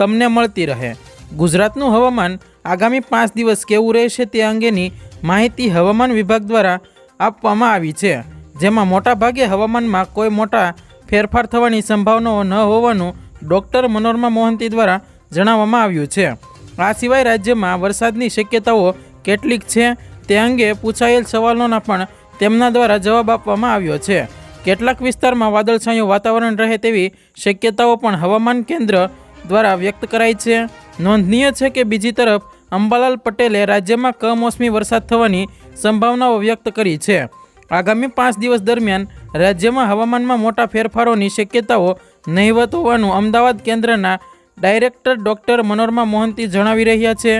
તમને મળતી રહે. ગુજરાતનું હવામાન આગામી પાંચ દિવસ કેવું રહેશે તે અંગેની માહિતી હવામાન વિભાગ દ્વારા આપવામાં આવી છે, જેમાં મોટાભાગે હવામાનમાં કોઈ મોટા ફેરફાર થવાની સંભાવનાઓ ન હોવાનું ડૉક્ટર મનોરમા મોહંતી દ્વારા જણાવવામાં આવ્યું છે. આ સિવાય રાજ્યમાં વરસાદની શક્યતાઓ કેટલીક છે તે અંગે પૂછાયેલ સવાલોના પણ તેમના દ્વારા જવાબ આપવામાં આવ્યો છે. કેટલાક વિસ્તારમાં વાદળછાયું વાતાવરણ રહે તેવી શક્યતાઓ પણ હવામાન કેન્દ્ર દ્વારા વ્યક્ત કરાઈ છે. નોંધનીય છે કે બીજી તરફ, અંબાલાલ પટેલે રાજ્યમાં કમોસમી વરસાદ થવાની સંભાવનાઓ વ્યક્ત કરી છે. આગામી પાંચ દિવસ દરમિયાન રાજ્યમાં હવામાનમાં મોટા ફેરફારોની શક્યતાઓ નહીવત હોવાનું અમદાવાદ કેન્દ્રના ડાયરેક્ટર ડૉક્ટર મનોરમા મોહંતી જણાવી રહ્યા છે.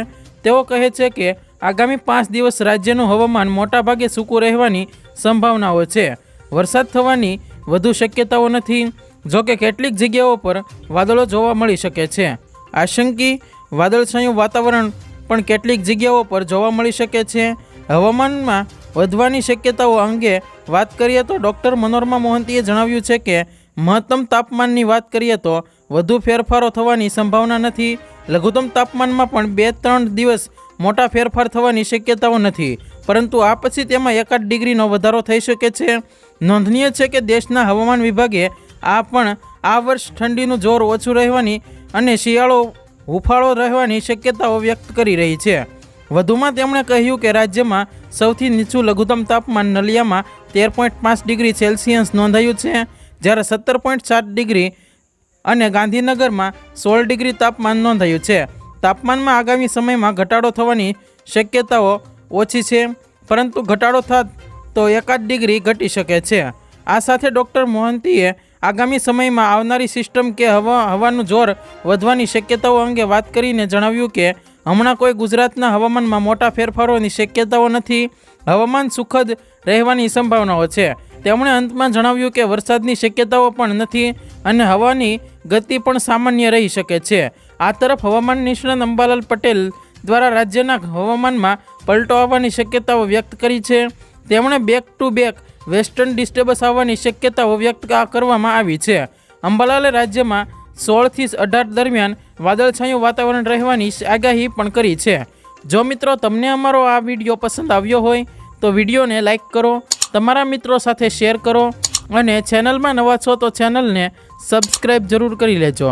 તેઓ કહે છે કે, આગામી પાંચ દિવસ રાજ્યનું હવામાન મોટાભાગે સૂકું રહેવાની સંભાવનાઓ છે. વરસાદ થવાની વધુ શક્યતાઓ નથી. જોકે કેટલીક જગ્યાઓ પર વાદળો જોવા મળી શકે છે. આશંકી વાદળછાયું વાતાવરણ પણ કેટલીક જગ્યાઓ પર જોવા મળી શકે છે. હવામાનમાં વધવાની શક્યતાઓ અંગે વાત કરીએ તો ડૉક્ટર મનોરમા મોહંતીએ જણાવ્યું છે કે, મહત્તમ તાપમાનની વાત કરીએ તો વધુ ફેરફારો થવાની સંભાવના નથી. લઘુત્તમ તાપમાનમાં પણ બે ત્રણ દિવસ મોટા ફેરફાર થવાની શક્યતાઓ નથી. પરંતુ આ પછી તેમાં એકાદ ડિગ્રીનો વધારો થઈ શકે છે. નોંધનીય છે કે દેશના હવામાન વિભાગે આ પણ આ વર્ષ ઠંડીનું જોર ઓછું રહેવાની અને શિયાળો હુફાળો રહેવાની શક્યતાઓ વ્યક્ત કરી રહી છે. વધુમાં તેમણે કહ્યું કે રાજ્યમાં સૌથી નીચું લઘુત્તમ તાપમાન નલિયામાં તેર પોઈન્ટ પાંચ ડિગ્રી સેલ્સિયસ નોંધાયું છે, જ્યારે સત્તર પોઈન્ટ સાત ડિગ્રી અને ગાંધીનગરમાં સોળ ડિગ્રી તાપમાન નોંધાયું છે. તાપમાનમાં આગામી સમયમાં ઘટાડો થવાની શક્યતાઓ ઓછી છે, પરંતુ ઘટાડો થાત તો એકાદ ડિગ્રી ઘટી શકે છે. આ સાથે ડૉક્ટર મોહંતીએ આગામી સમયમાં આવનારી સિસ્ટમ કે હવા, હવાનું જોર વધવાની શક્યતાઓ અંગે વાત કરીને જણાવ્યું કે, હમણાં કોઈ ગુજરાતના હવામાનમાં મોટા ફેરફારોની શક્યતાઓ નથી, હવામાન સુખદ રહેવાની સંભાવનાઓ છે. તેમણે અંતમાં જણાવ્યું કે, વરસાદની શક્યતાઓ પણ નથી અને હવાની ગતિ પણ સામાન્ય રહી શકે છે. આ તરફ હવામાન નિષ્ણાત અંબાલાલ પટેલ દ્વારા રાજ્યના હવામાનમાં પલટો આવવાની શક્યતાઓ વ્યક્ત કરી છે. તેમણે back to back western disturbance આવવાની શક્યતાઓ વ્યક્ત કરવામાં આવી છે. અંબાલાલે રાજ્યમાં સોળથી અઢાર દરમિયાન વાદળછાયું વાતાવરણ રહેવાની આગાહી પણ કરી છે. જો મિત્રો તમને અમારો આ વીડિયો પસંદ આવ્યો હોય, તો વિડીયોને લાઇક કરો, તમારા મિત્રો સાથે શેર કરો અને ચેનલમાં નવા છો તો ચેનલને સબસ્ક્રાઈબ જરૂર કરી લેજો.